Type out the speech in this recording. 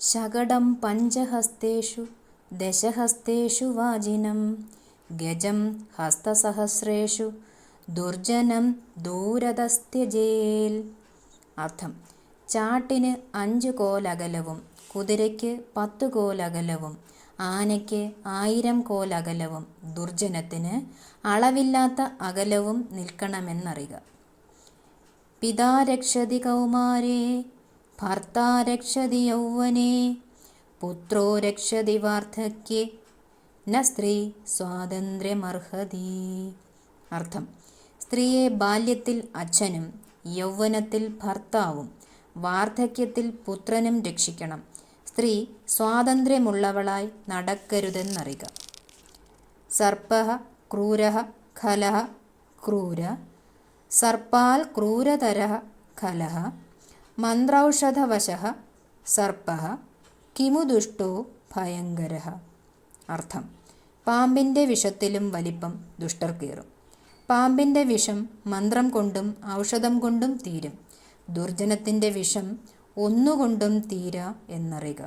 ശകടം പഞ്ചഹസ്തേഷു ദശഹസ്തേഷു വാജിനം ഗജം ഹസ്തസഹസ്രേഷു ദുർജനം ദൂരതസ്ത്യജേൽ അർത്ഥം ചാട്ടിന് അഞ്ച് കോലകലവും കുതിരയ്ക്ക് പത്ത് കോലകലവും ആനയ്ക്ക് ആയിരം കോലകലവും ദുർജനത്തിന് അളവില്ലാത്ത അകലവും നിൽക്കണമെന്നറിയുക. പിതാരക്ഷതി കൗമാരേ ഭർത്താ രക്ഷതി യൗവനേ പുത്രോ രക്ഷതി വാർദ്ധക്യേ. ന സ്ത്രീ സ്വാതന്ത്ര്യമർഹതി. അർത്ഥം. സ്ത്രീയെ ബാല്യത്തിൽ അച്ഛനും യൗവനത്തിൽ ഭർത്താവും വാർദ്ധക്യത്തിൽ പുത്രനും രക്ഷിക്കണം. സ്ത്രീ സ്വാതന്ത്ര്യമുള്ളവളായി നടക്കരുതെന്നറിക സർപ്പ ക്രൂര ഖല ക്രൂര. സർപ്പാൽ ക്രൂരതര ഖല മന്ത്രൌഷധവശ സർപ്പ കിമു ദുഷ്ടോ ഭയങ്കര അർത്ഥം. പാമ്പിന്റെ വിഷത്തിലും വലിപ്പം ദുഷ്ടർക്കേറും. പാമ്പിന്റെ വിഷം മന്ത്രം കൊണ്ടും ഔഷധം കൊണ്ടും തീരും. ദുർജനത്തിന്റെ വിഷം ഒന്നുകൊണ്ടും തീര എന്നറിക